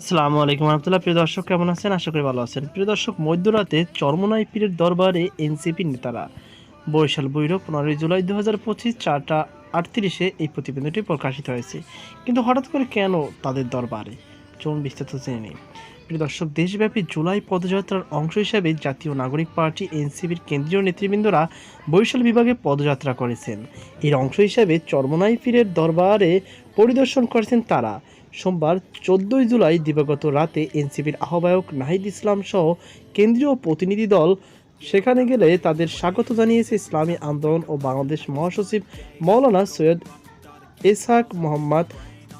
আসসালামু আলাইকুম রহমতুল্লাহ। প্রিয় দর্শক, কেমন আছেন? আশা করি ভালো আছেন। প্রিয় দর্শক, মধ্যরাতে চরমনাই পীরের দরবারে এনসিপি নেতারা বরিশাল বৈরব পনেরোই জুলাই দু হাজার পঁচিশ চারটা আটত্রিশে এই প্রতিবেদনটি প্রকাশিত হয়েছে। কিন্তু হঠাৎ করে কেন তাদের দরবারে? চলুন বিস্তারিত জেনে নিই। প্রিয় দর্শক, দেশব্যাপী জুলাই পদযাত্রার অংশ হিসেবে জাতীয় নাগরিক পার্টি, এনসিপির কেন্দ্রীয় নেতৃবৃন্দরা বরিশাল বিভাগে পদযাত্রা করেছেন। এর অংশ হিসেবে চরমনাই পীরের দরবারে পরিদর্শন করেছেন তারা। সোমবার চোদ্দই জুলাই দিবাগত রাতে এনসিপির আহ্বায়ক নাহিদ ইসলাম সহ কেন্দ্রীয় প্রতিনিধি দল সেখানে গেলে তাদের স্বাগত জানিয়েছে ইসলামী আন্দোলন ও বাংলাদেশ মহাসচিব মৌলানা সৈয়দ ইসহাক মোহাম্মদ,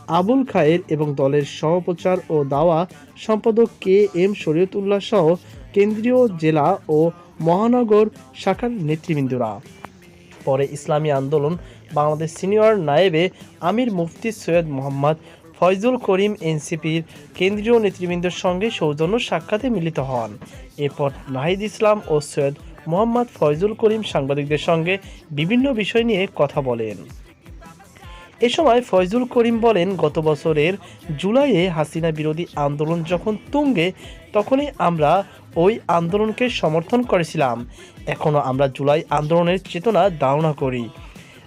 আবুল খায়ের এবং দলের সহপ্রচার ও দাওয়া সম্পাদক কে এম শরীয়তুল্লাহ সহ কেন্দ্রীয় জেলা ও মহানগর শাখার নেতৃবৃন্দরা। পরে ইসলামী আন্দোলন বাংলাদেশ সিনিয়র নায়েবে আমির মুফতি সৈয়দ মোহাম্মদ ফয়জুল করিম এনসিপির কেন্দ্রীয় নেতৃবৃন্দের সঙ্গে সৌজন্য সাক্ষাতে মিলিত হন। এরপর নাহিদ ইসলাম ও সৈয়দ মোহাম্মদ ফয়জুল করিম সাংবাদিকদের সঙ্গে বিভিন্ন বিষয় নিয়ে কথা বলেন। এ সময় ফয়জুল করিম বলেন, গত বছরের জুলাইয়ে হাসিনা বিরোধী আন্দোলন যখন তুঙ্গে, তখনই আমরা ওই আন্দোলনকে সমর্থন করেছিলাম। এখনও আমরা জুলাই আন্দোলনের চেতনা ধারণা করি।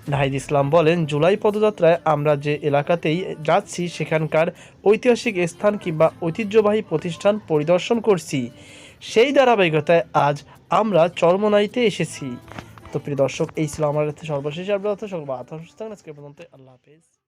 নাহিদ ইসলাম বলেন, জুলাই পদযাত্রায় আমরা যে এলাকাতেই যাচ্ছি, সেখানকার ঐতিহাসিক স্থান কিংবা ঐতিহ্যবাহী প্রতিষ্ঠান পরিদর্শন করছি। সেই ধারাবাহিকতায় আজ আমরা চরমনাইতে এসেছি। তো প্রিয় দর্শক, এই ছিল আমার সর্বশেষ আপনার আল্লাহ হাফেজ।